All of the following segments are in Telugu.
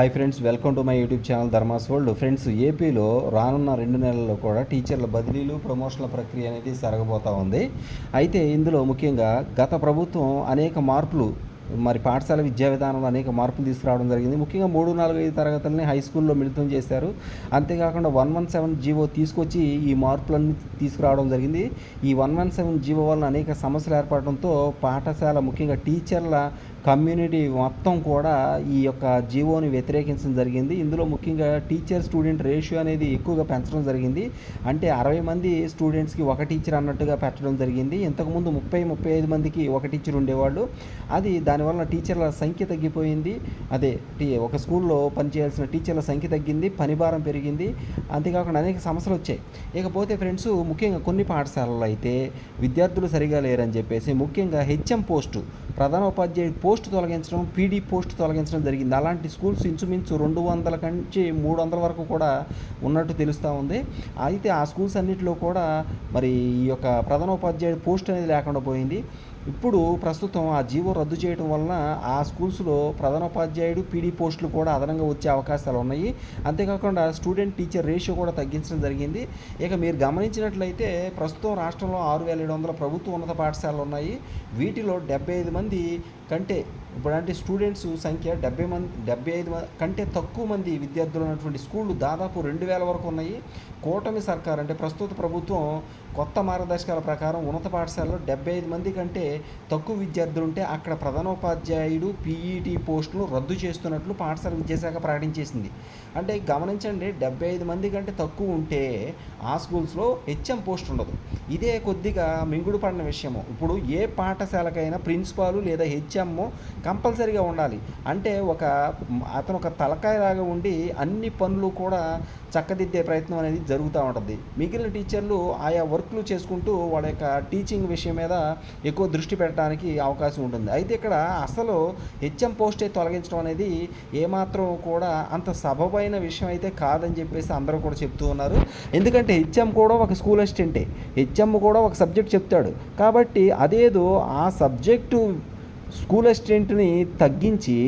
Hi friends welcome to my YouTube channel Dharmas world friends ఏపీలో రానున్న రెండు నెలల్లో కూడా టీచర్ల బదిలీలు ప్రమోషన్ల ప్రక్రియ అనేది జరగబోతూ ఉంది. అయితే ఇందులో ముఖ్యంగా గత ప్రభుత్వం అనేక మార్పులు మరి పాఠశాల విద్యా విధానంలో అనేక మార్పులు తీసుకురావడం జరిగింది. ముఖ్యంగా మూడు నాలుగు ఐదు తరగతులని హై స్కూల్లో మిళితం చేశారు. అంతేకాకుండా వన్ వన్ సెవెన్ జీవో తీసుకొచ్చి ఈ మార్పులన్నీ తీసుకురావడం జరిగింది. ఈ వన్ వన్ సెవెన్ జీవో వలన అనేక సమస్యలు ఏర్పడడంతో పాఠశాల ముఖ్యంగా టీచర్ల కమ్యూనిటీ మొత్తం కూడా ఈ యొక్క జీవోని వ్యతిరేకించడం జరిగింది. ఇందులో ముఖ్యంగా టీచర్ స్టూడెంట్ రేషియో అనేది ఎక్కువగా పెంచడం జరిగింది. అంటే అరవై మంది స్టూడెంట్స్కి ఒక టీచర్ అన్నట్టుగా పెట్టడం జరిగింది. ఇంతకుముందు ముప్పై ముప్పై ఐదు మందికి ఒక టీచర్ ఉండేవాళ్ళు. అది దానివల్ల టీచర్ల సంఖ్య తగ్గిపోయింది. అదే టీ ఒక స్కూల్లో పనిచేయాల్సిన టీచర్ల సంఖ్య తగ్గింది. పనిభారం పెరిగింది. అంతేకాకుండా అనేక సమస్యలు వచ్చాయి. ఇకపోతే ఫ్రెండ్స్ ముఖ్యంగా కొన్ని పాఠశాలల్లో అయితే విద్యార్థులు సరిగా లేరని చెప్పేసి ముఖ్యంగా హెచ్ఎం పోస్టు ప్రధాన పోస్ట్ పోస్ట్ తొలగించడం పీడీ పోస్ట్ తొలగించడం జరిగింది. అలాంటి స్కూల్స్ ఇంచుమించు రెండు వందల కంచి మూడు వందల వరకు కూడా ఉన్నట్టు తెలుస్తూ ఉంది. అయితే ఆ స్కూల్స్ అన్నింటిలో కూడా మరి ఈ యొక్క ప్రధానోపాధ్యాయుడు పోస్ట్ అనేది లేకుండా పోయింది. ఇప్పుడు ప్రస్తుతం ఆ జీవో రద్దు చేయడం వలన ఆ స్కూల్స్లో ప్రధానోపాధ్యాయుడు పీడీ పోస్టులు కూడా అదనంగా వచ్చే అవకాశాలు ఉన్నాయి. అంతేకాకుండా స్టూడెంట్ టీచర్ రేషియో కూడా తగ్గించడం జరిగింది. ఇక మీరు గమనించినట్లయితే ప్రస్తుతం రాష్ట్రంలో ఆరు వేల ఏడు వందల ప్రభుత్వ ఉన్నత పాఠశాలలు ఉన్నాయి. వీటిలో డెబ్బై ఐదు మంది కంటే ఇప్పుడు అంటే స్టూడెంట్స్ సంఖ్య డెబ్బై మంది డెబ్బై ఐదు మంది కంటే తక్కువ మంది విద్యార్థులు ఉన్నటువంటి స్కూళ్ళు దాదాపు రెండు వేల వరకు ఉన్నాయి. కూటమి సర్కార్ అంటే ప్రస్తుత ప్రభుత్వం కొత్త మార్గదర్శకాల ప్రకారం ఉన్నత పాఠశాలలో డెబ్బై ఐదు మంది కంటే తక్కువ విద్యార్థులు ఉంటే అక్కడ ప్రధానోపాధ్యాయుడు పీఈటీ పోస్టులు రద్దు చేస్తున్నట్లు పాఠశాల విద్యాశాఖ ప్రకటించేసింది. అంటే గమనించండి డెబ్బై ఐదు మంది కంటే తక్కువ ఉంటే ఆ స్కూల్స్లో హెచ్ఎం పోస్ట్ ఉండదు. ఇదే కొద్దిగా మింగుడు పడిన విషయము. ఇప్పుడు ఏ పాఠశాలకైనా ప్రిన్సిపాల్ లేదా హెచ్ఎం కంపల్సరీగా ఉండాలి. అంటే ఒక అతను ఒక తలకాయలాగా ఉండి అన్ని పనులు కూడా చక్కదిద్దే ప్రయత్నం అనేది జరుగుతూ ఉంటుంది. మిగిలిన టీచర్లు ఆయా వర్క్లు చేసుకుంటూ వాళ్ళ యొక్క టీచింగ్ విషయం మీద ఎక్కువ దృష్టి పెట్టడానికి అవకాశం ఉంటుంది. అయితే ఇక్కడ అసలు హెచ్ఎం పోస్టే తొలగించడం అనేది ఏమాత్రం కూడా అంత సబబైన విషయం అయితే కాదని చెప్పేసి అందరూ కూడా చెప్తూ ఉన్నారు. ఎందుకంటే హెచ్ఎం కూడా ఒక స్కూల్ అసిస్టెంటే. హెచ్ఎం కూడా ఒక సబ్జెక్ట్ చెప్తాడు. కాబట్టి అదేదో ఆ సబ్జెక్టు స్కూల్ అసిస్టెంట్ని తగ్గించి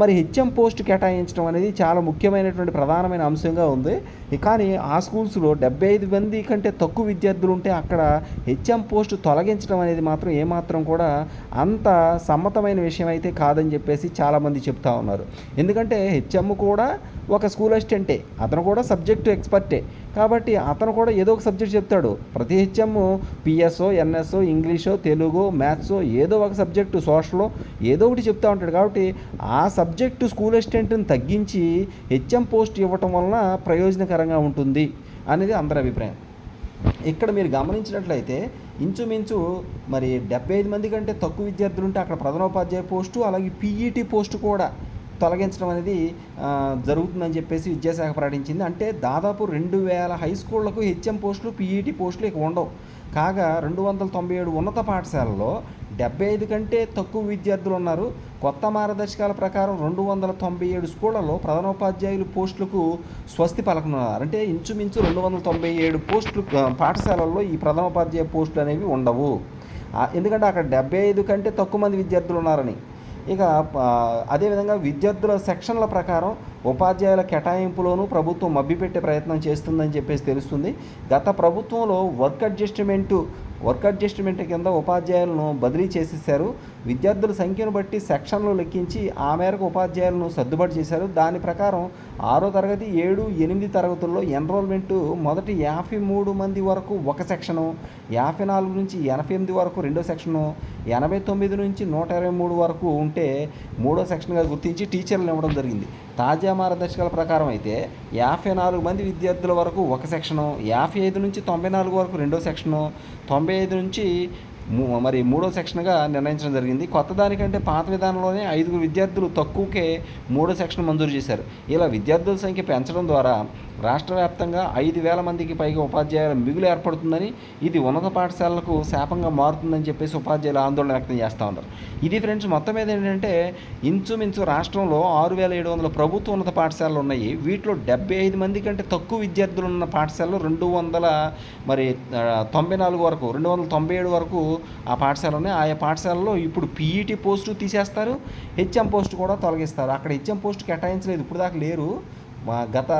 మరి హెచ్ఎం పోస్ట్ కేటాయించడం అనేది చాలా ముఖ్యమైనటువంటి ప్రధానమైన అంశంగా ఉంది. కానీ ఆ స్కూల్స్లో డెబ్బై ఐదు మంది కంటే తక్కువ విద్యార్థులు ఉంటే అక్కడ హెచ్ఎం పోస్ట్ తొలగించడం అనేది మాత్రం ఏమాత్రం కూడా అంత సమ్మతమైన విషయం అయితే కాదని చెప్పేసి చాలామంది చెప్తా ఉన్నారు. ఎందుకంటే హెచ్ఎం కూడా ఒక స్కూల్ అసిస్టెంటే అతను కూడా సబ్జెక్టు ఎక్స్పర్టే కాబట్టి అతను కూడా ఏదో ఒక సబ్జెక్ట్ చెప్తాడు. ప్రతి హెచ్ఎం పిఎస్ఓ ఎన్ఎస్ఓ ఇంగ్లీషో తెలుగు మ్యాథ్సో ఏదో ఒక సబ్జెక్టు సోషల్లో ఏదో ఒకటి చెప్తూ ఉంటాడు. కాబట్టి ఆ సబ్జెక్టు స్కూల్ అసిస్టెంట్ని తగ్గించి హెచ్ఎం పోస్ట్ ఇవ్వటం వలన ప్రయోజనకరంగా ఉంటుంది అనేది అందరి అభిప్రాయం. ఇక్కడ మీరు గమనించినట్లయితే ఇంచుమించు మరి డెబ్బై ఐదు మంది కంటే తక్కువ విద్యార్థులు ఉంటే అక్కడ ప్రధానోపాధ్యాయ పోస్టు అలాగే పీఈటీ పోస్టు కూడా తొలగించడం అనేది జరుగుతుందని చెప్పేసి విద్యాశాఖ ప్రకటించింది. అంటే దాదాపు రెండు వేల హై స్కూళ్ళకు హెచ్ఎం పోస్టులు పీఈటీ పోస్టులు ఇక ఉండవు. కాగా రెండు వందల తొంభై ఏడు ఉన్నత పాఠశాలలో డెబ్బై ఐదు కంటే తక్కువ విద్యార్థులు ఉన్నారు. కొత్త మార్గదర్శకాల ప్రకారం రెండు వందల తొంభై ఏడు స్కూళ్ళలో ప్రధానోపాధ్యాయులు పోస్టులకు స్వస్తి పలకనున్నారు. అంటే ఇంచుమించు రెండు వందల తొంభై ఏడు పోస్టులు పాఠశాలల్లో ఈ ప్రధానోపాధ్యాయ పోస్టులు అనేవి ఉండవు. ఎందుకంటే అక్కడ డెబ్బై ఐదు కంటే తక్కువ మంది విద్యార్థులు ఉన్నారని. ఇక అదేవిధంగా విద్యార్థుల సెక్షన్ల ప్రకారం ఉపాధ్యాయుల కేటాయింపులోనూ ప్రభుత్వం మభ్యపెట్టే ప్రయత్నం చేస్తుందని చెప్పేసి తెలుస్తుంది. గత ప్రభుత్వంలో వర్క్ అడ్జస్ట్మెంటు వర్క్ అడ్జస్ట్మెంట్ కింద ఉపాధ్యాయులను బదిలీ చేసేసారు విద్యార్థుల సంఖ్యను బట్టి సెక్షన్లు లెక్కించి ఆ మేరకు ఉపాధ్యాయులను సర్దుబాటు చేశారు. దాని ప్రకారం ఆరో తరగతి ఏడు ఎనిమిది తరగతుల్లో ఎన్రోల్మెంట్ మొదటి యాభై మూడు మంది వరకు ఒక సెక్షను యాభై నాలుగు నుంచి ఎనభై ఎనిమిది వరకు రెండో సెక్షను ఎనభై తొమ్మిది నుంచి నూట ఇరవై మూడు వరకు ఉంటే మూడో సెక్షన్గా గుర్తించి టీచర్లు ఇవ్వడం జరిగింది. తాజా మార్గదర్శకాల ప్రకారం అయితే యాభై నాలుగు మంది విద్యార్థుల వరకు ఒక సెక్షను యాభై ఐదు నుంచి తొంభై నాలుగు వరకు రెండో సెక్షను తొంభై ఐదు నుంచి మరి మూడో సెక్షన్గా నిర్ణయించడం జరిగింది. కొత్త దానికంటే పాత విధానంలోనే ఐదుగురు విద్యార్థులు తక్కువకే మూడో సెక్షన్ మంజూరు చేశారు. ఇలా విద్యార్థుల సంఖ్య పెంచడం ద్వారా రాష్ట్ర వ్యాప్తంగా ఐదు వేల మందికి పైగా ఉపాధ్యాయుల మిగులు ఏర్పడుతుందని ఇది ఉన్నత పాఠశాలలకు శాపంగా మారుతుందని చెప్పేసి ఉపాధ్యాయులు ఆందోళన వ్యక్తం చేస్తూ ఉన్నారు. ఇది ఫ్రెండ్స్ మొత్తం మీద ఏంటంటే ఇంచుమించు రాష్ట్రంలో ఆరు వేల ఏడు వందల ప్రభుత్వ ఉన్నత పాఠశాలలు ఉన్నాయి. వీటిలో డెబ్బై ఐదు మంది కంటే తక్కువ విద్యార్థులు ఉన్న పాఠశాలలో రెండు వందల మరి తొంభై నాలుగు వరకు రెండు వందల తొంభై ఏడు వరకు ఆ పాఠశాల ఉన్నాయి. ఆయా పాఠశాలలో ఇప్పుడు పీఈటీ పోస్టు తీసేస్తారు. హెచ్ఎం పోస్ట్ కూడా తొలగిస్తారు. అక్కడ హెచ్ఎం పోస్ట్ కేటాయించలేదు. ఇప్పుడు దాకా లేరు. మా గత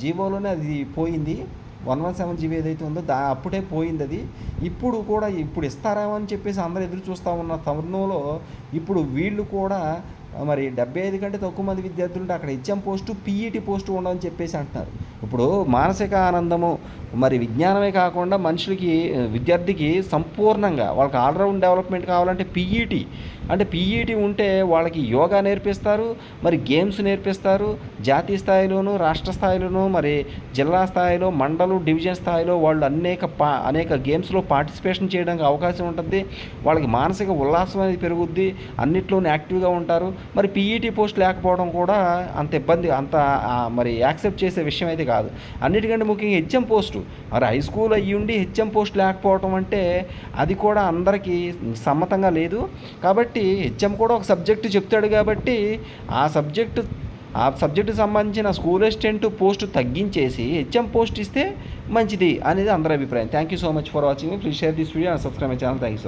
జీవోలోనే అది పోయింది. వన్ వన్ సెవెన్ జీబీ ఏదైతే ఉందో దా అప్పుడే పోయింది అది. ఇప్పుడు కూడా ఇప్పుడు ఇస్తారేమో అని చెప్పేసి అందరూ ఎదురు చూస్తూ ఉన్న తరుణంలో ఇప్పుడు వీళ్ళు కూడా మరి డెబ్బై ఐదు కంటే తక్కువ మంది విద్యార్థులు ఉంటే అక్కడ హెచ్ఎం పోస్టు పీఈటీ పోస్టు ఉండదని చెప్పేసి అంటున్నారు. ఇప్పుడు మానసిక ఆనందము మరి విజ్ఞానమే కాకుండా మనుషులకి విద్యార్థికి సంపూర్ణంగా వాళ్ళకి ఆల్రౌండ్ డెవలప్మెంట్ కావాలంటే పీఈటీ. అంటే పీఈటీ ఉంటే వాళ్ళకి యోగా నేర్పిస్తారు మరి గేమ్స్ నేర్పిస్తారు జాతీయ స్థాయిలోను రాష్ట్ర స్థాయిలోను మరి జిల్లా స్థాయిలో మండలు డివిజన్ స్థాయిలో వాళ్ళు అనేక పా అనేక గేమ్స్లో పార్టిసిపేషన్ చేయడానికి అవకాశం ఉంటుంది. వాళ్ళకి మానసిక ఉల్లాసం అనేది పెరుగుద్ది. అన్నిట్లోనూ యాక్టివ్గా ఉంటారు. మరి పీఈటీ పోస్ట్ లేకపోవడం కూడా అంత ఇబ్బంది అంత మరి యాక్సెప్ట్ చేసే విషయం అయితే కాదు. అన్నిటికంటే ముఖ్యంగా హెచ్ఎం పోస్టు. మరి హై స్కూల్ అయ్యి ఉండి హెచ్ఎం పోస్ట్ లేకపోవడం అంటే అది కూడా అందరికీ సమ్మతంగా లేదు. కాబట్టి హెచ్ఎం కూడా ఒక సబ్జెక్టు చెప్తాడు కాబట్టి ఆ సబ్జెక్టు ఆ సబ్జెక్టుకి సంబంధించిన స్కూల్ అసిస్టెంట్ పోస్ట్ తగ్గించేసి హెచ్ఎం పోస్ట్ ఇస్తే మంచిది అనేది అందరి అభిప్రాయం. Thank you so much for watching please share this video and subscribe my channel thank you so